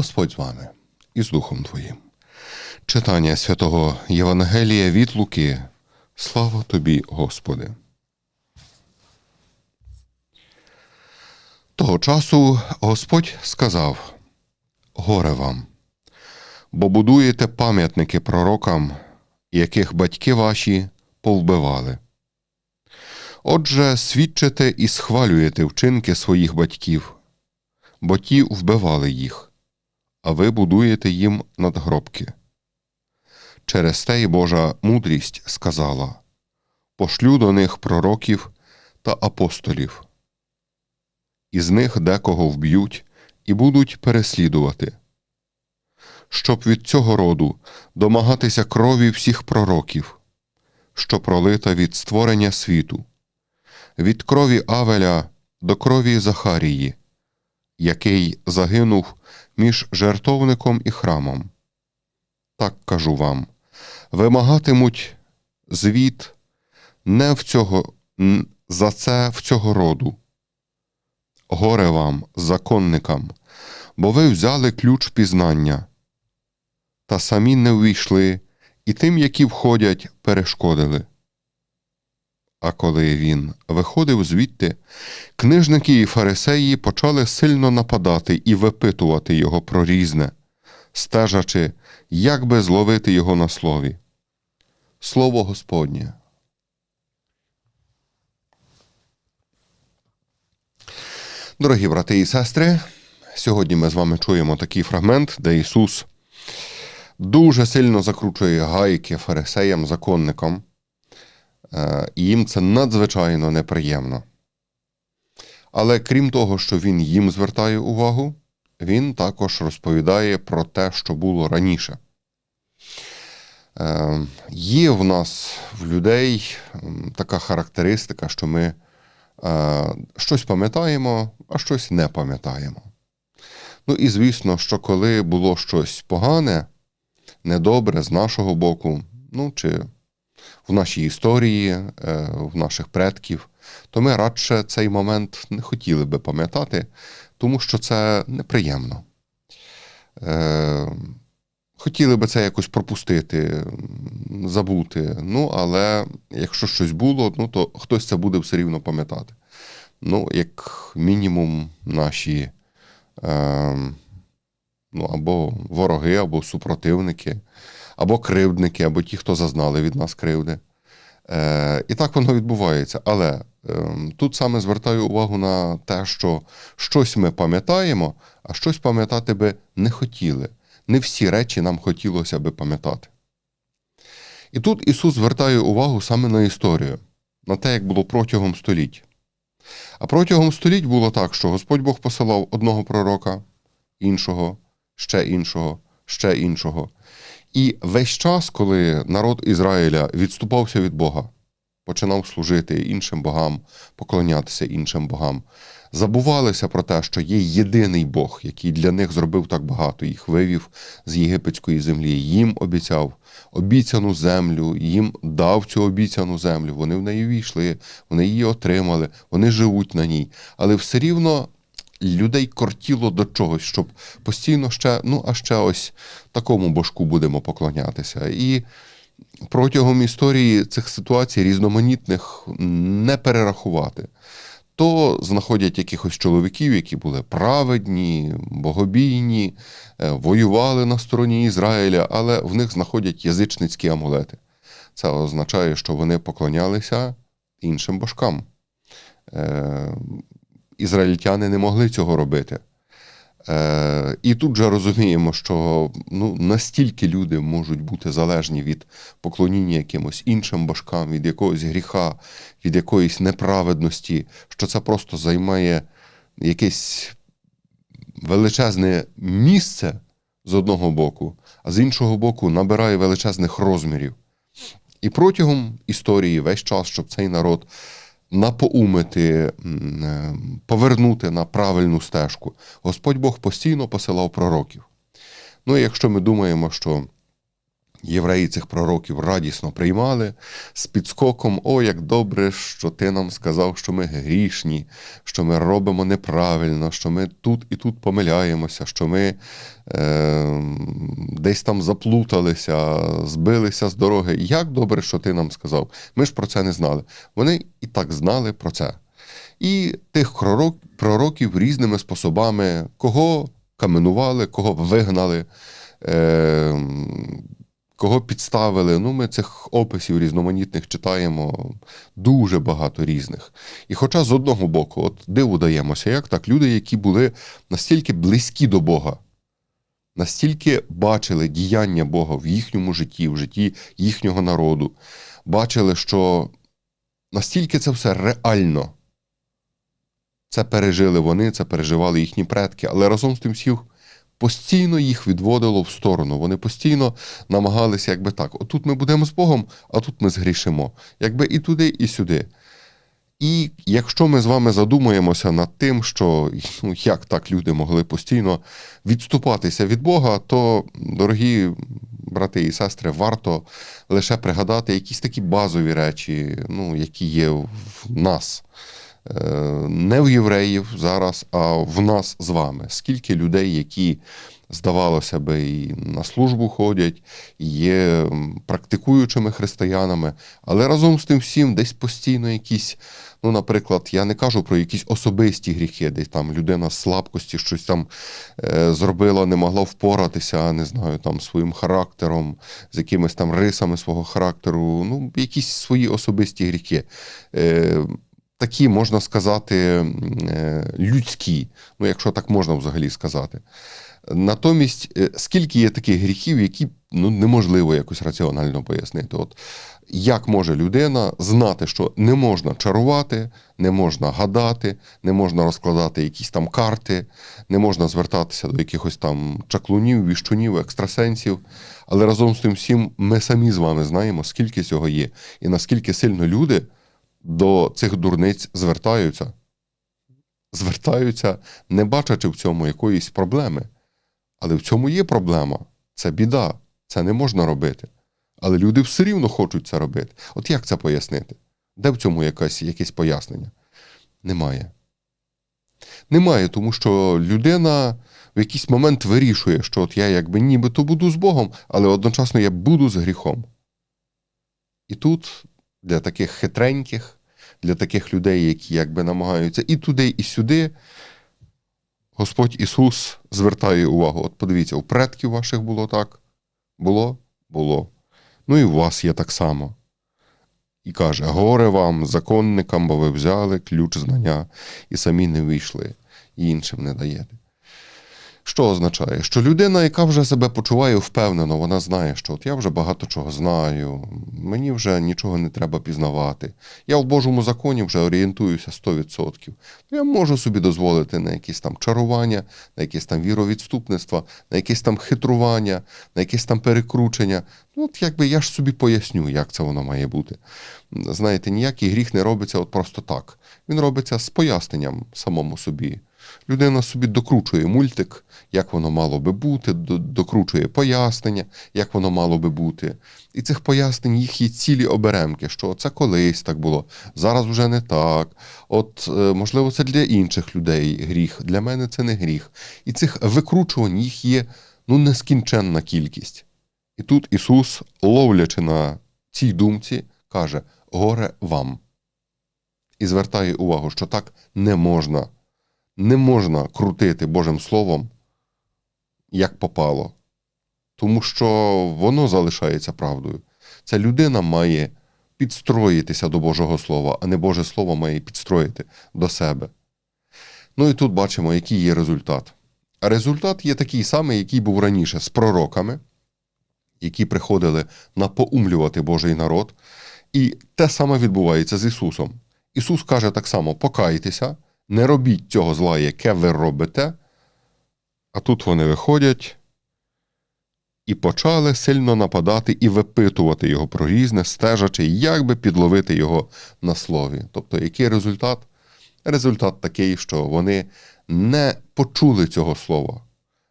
Господь з вами і з Духом Твоїм. Читання святого Євангелія від Луки. Слава тобі, Господи. Того часу Господь сказав: Горе вам, бо будуєте пам'ятники пророкам, яких батьки ваші повбивали. Отже, свідчите і схвалюєте вчинки своїх батьків, бо ті вбивали їх, а ви будуєте їм надгробки. Через те й Божа мудрість сказала Пошлю до них пророків та апостолів. Із них декого вб'ють і будуть переслідувати, щоб від цього роду домагатися крові всіх пророків, що пролита від створення світу, від крові Авеля до крові Захарії, який загинув між жертовником і храмом. Так кажу вам вимагатимуть звіт не в цього, за це в цього роду. Горе вам, законникам, бо ви взяли ключ пізнання, та самі не увійшли, і тим, які входять, перешкодили. А коли він виходив звідти, книжники і фарисеї почали сильно нападати і випитувати його про різне, стежачи, як би зловити його на слові. Слово Господнє. Дорогі брати і сестри, сьогодні ми з вами чуємо такий фрагмент, де Ісус дуже сильно закручує гайки фарисеям, законникам, і їм це надзвичайно неприємно. Але крім того, що Він їм звертає увагу, Він також розповідає про те, що було раніше. Е, Є в нас в людей така характеристика, що ми е, щось пам'ятаємо, а щось не пам'ятаємо. Ну і звісно, що коли було щось погане, недобре з нашого боку, ну чи в нашій історії, е, в наших предків, то ми радше цей момент не хотіли би пам'ятати, тому що це неприємно. Е, Хотіли би це якось пропустити, забути. Ну, але якщо щось було, ну то хтось це буде все рівно пам'ятати. Ну, як мінімум, наші е, ну, або вороги, або супротивники, або кривдники, або ті, хто зазнали від нас кривди. Е, і так воно відбувається. Але е, тут саме звертаю увагу на те, що щось ми пам'ятаємо, а щось пам'ятати би не хотіли. Не всі речі нам хотілося би пам'ятати. І тут Ісус звертає увагу саме на історію, на те, як було протягом століть. А протягом століть було так, що Господь Бог посилав одного пророка, іншого, ще іншого, ще іншого. І весь час, коли народ Ізраїля відступався від Бога, починав служити іншим богам, поклонятися іншим богам, забувалися про те, що є єдиний Бог, який для них зробив так багато, їх вивів з єгипетської землі, їм обіцяв обіцяну землю, їм дав цю обіцяну землю. Вони в неї війшли, вони її отримали, вони живуть на ній. Але все рівно людей кортіло до чогось, щоб постійно ще, ну а ще ось такому божку будемо поклонятися. І протягом історії цих ситуацій різноманітних не перерахувати. То знаходять якихось чоловіків, які були праведні, богобійні, е, воювали на стороні Ізраїля, але в них знаходять язичницькі амулети. Це означає, що вони поклонялися іншим божкам. Ізраїльтяни не могли цього робити. Е, і тут же розуміємо, що ну, настільки люди можуть бути залежні від поклоніння якимось іншим божкам, від якогось гріха, від якоїсь неправедності, що це просто займає якесь величезне місце з одного боку, а з іншого боку набирає величезних розмірів. І протягом історії весь час, щоб цей народ напоумити, е, повернути на правильну стежку, Господь Бог постійно посилав пророків. Ну, і якщо ми думаємо, що Євреї цих пророків радісно приймали з підскоком: о, як добре, що ти нам сказав, що ми грішні, що ми робимо неправильно, що ми тут і тут помиляємося, що ми е, десь там заплуталися, збилися з дороги. Як добре, що ти нам сказав. Ми ж про це не знали. Вони і так знали про це. І тих пророк, пророків різними способами, кого каменували, кого вигнали. Е, Кого підставили, ну ми цих описів різноманітних читаємо дуже багато різних. І хоча з одного боку, от диву даємося, як так, люди, які були настільки близькі до Бога, настільки бачили діяння Бога в їхньому житті, в житті їхнього народу, бачили, що настільки це все реально. Це пережили вони, це переживали їхні предки, але разом з тим всіх постійно їх відводило в сторону. Вони постійно намагалися, якби так: отут ми будемо з Богом, а тут ми згрішимо. Якби і туди, і сюди. І якщо ми з вами задумаємося над тим, що ну, як так люди могли постійно відступатися від Бога, то, дорогі брати і сестри, варто лише пригадати якісь такі базові речі, ну, які є в нас. Е, не в євреїв зараз, а в нас з вами. Скільки людей, які, здавалося би, і на службу ходять, є практикуючими християнами, але разом з тим всім десь постійно якісь. Ну, наприклад, я не кажу про якісь особисті гріхи, десь там людина з слабкості щось там е, зробила, не могла впоратися, не знаю, там своїм характером, з якимись там рисами свого характеру, ну, якісь свої особисті гріхи. Е, такі, можна сказати, е, людські, ну, якщо так можна взагалі сказати. Натомість, е, скільки є таких гріхів, які ну, неможливо якось раціонально пояснити. От Як може людина знати, що не можна чарувати, не можна гадати, не можна розкладати якісь там карти, не можна звертатися до якихось там чаклунів, віщунів, екстрасенсів. Але разом з тим всім ми самі з вами знаємо, скільки цього є, і наскільки сильно люди до цих дурниць звертаються. Звертаються, не бачачи в цьому якоїсь проблеми. Але в цьому є проблема. Це біда, це не можна робити. Але люди все рівно хочуть це робити. От як це пояснити? Де в цьому якесь, якесь пояснення? Немає. Немає, тому що людина в якийсь момент вирішує, що от я якби нібито буду з Богом, але одночасно я буду з гріхом. І тут для таких хитреньких, для таких людей, які якби намагаються і туди, і сюди. Господь Ісус звертає увагу. От подивіться, у предків ваших було так? Було? Було. Ну і у вас є так само. І каже: горе вам, законникам, бо ви взяли ключ знання і самі не вийшли, і іншим не даєте. Що означає? Що людина, яка вже себе почуває впевнено, вона знає, що от я вже багато чого знаю, мені вже нічого не треба пізнавати. Я в Божому законі вже орієнтуюся 100%. Я можу собі дозволити на якісь там чарування, на якісь там віровідступництва, на якісь там хитрування, на якісь там перекручення. Ну, от якби я ж собі поясню, як це воно має бути. Знаєте, ніякий гріх не робиться от просто так. Він робиться з поясненням самому собі. Людина собі докручує мультик, як воно мало би бути, докручує пояснення, як воно мало би бути. І цих пояснень їх є цілі оберемки, що це колись так було, зараз вже не так. От, е, можливо, це для інших людей гріх, для мене це не гріх. І цих викручувань їх є ну, нескінченна кількість. І тут Ісус, ловлячи на цій думці, каже: горе вам. І звертає увагу, що так не можна не можна крутити Божим Словом, як попало, тому що воно залишається правдою. Ця людина має підстроїтися до Божого Слова, а не Боже Слово має підстроїти до себе. Ну і тут бачимо, який є результат. А результат є такий самий, який був раніше з пророками, які приходили напоумлювати Божий народ. І те саме відбувається з Ісусом. Ісус каже так само: покайтеся не робіть цього зла, яке ви робите. А тут вони виходять і почали сильно нападати і випитувати його про різне, стежачи, як би підловити його на слові. Тобто, який результат? Результат такий, що вони не почули цього слова,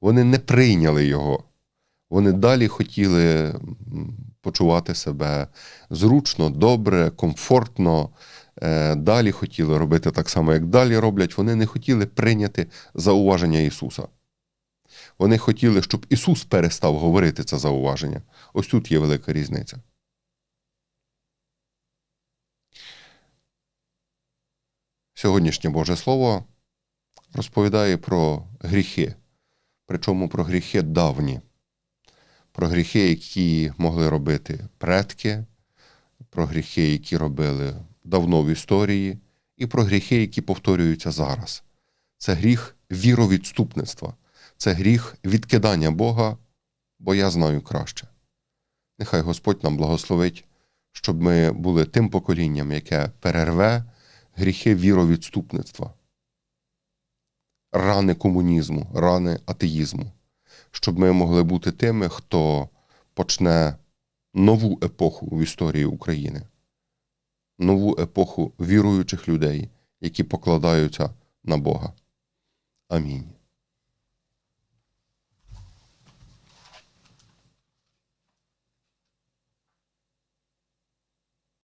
вони не прийняли його, Вони далі хотіли почувати себе зручно, добре, комфортно. Е, Далі хотіли робити так само, як далі роблять. Вони не хотіли прийняти зауваження Ісуса. Вони хотіли, щоб Ісус перестав говорити це зауваження. Ось тут є велика різниця. Сьогоднішнє Боже Слово розповідає про гріхи, причому про гріхи давні, про гріхи, які могли робити предки, про гріхи, які робили давно в історії, і про гріхи, які повторюються зараз. Це гріх віровідступництва, це гріх відкидання Бога, бо я знаю краще. Нехай Господь нам благословить, щоб ми були тим поколінням, яке перерве гріхи віровідступництва, рани комунізму, рани атеїзму, щоб ми могли бути тими, хто почне нову епоху в історії України, нову епоху віруючих людей, які покладаються на Бога. Амінь.